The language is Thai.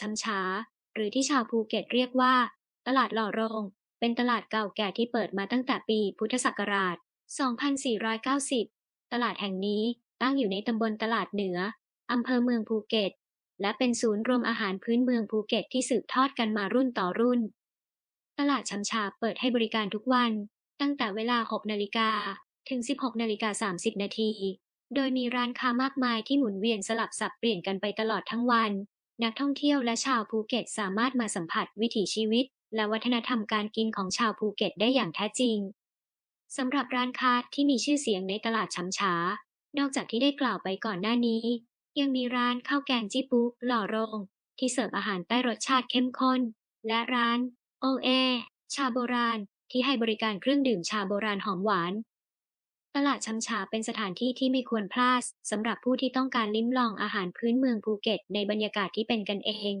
ช้ำช้า หรือที่ชาวภูเก็ตเรียกว่า ตลาดหล่อโรง เป็นตลาดเก่าแก่ที่เปิดมาตั้งแต่ปีพุทธศักราช 2490 ตลาดแห่งนี้ตั้งอยู่ในตำบลตลาดเหนืออำเภอเมืองภูเก็ต และเป็นศูนย์รวมอาหารพื้นเมืองภูเก็ตที่สืบทอดกันมารุ่นต่อรุ่น ตลาดช้ำชาเปิดให้บริการทุกวัน ตั้งแต่เวลา 6 นาฬิกาถึง 16 นาฬิกา 30 นาที โดยมีร้านค้ามากมายที่หมุนเวียนสลับสับเปลี่ยนกันไปตลอดทั้งวัน นักท่องเที่ยวและชาวภูเก็ตสามารถมาสัมผัสวิถีชีวิต และวัฒนธรรมการกินของชาวภูเก็ตได้อย่างแท้จริงสำหรับร้านค้าที่มีชื่อเสียงในตลาดช้ำช้า นอกจากที่ได้กล่าวไปก่อนหน้านี้ ยังมีร้านข้าวแกงจี้ปุ๊หล่อโรง ที่เสิร์ฟอาหารใต้รสชาติเข้มข้น และร้านโอเอชาโบราณ ที่ให้บริการเครื่องดื่มชาโบราณหอมหวาน ลาดช้ำฉาเป็นสถานที่ที่ไม่ควรพลาดสำหรับผู้ที่ต้องการลิ้มลองอาหารพื้นเมืองภูเก็ตในบรรยากาศที่เป็นกันเอง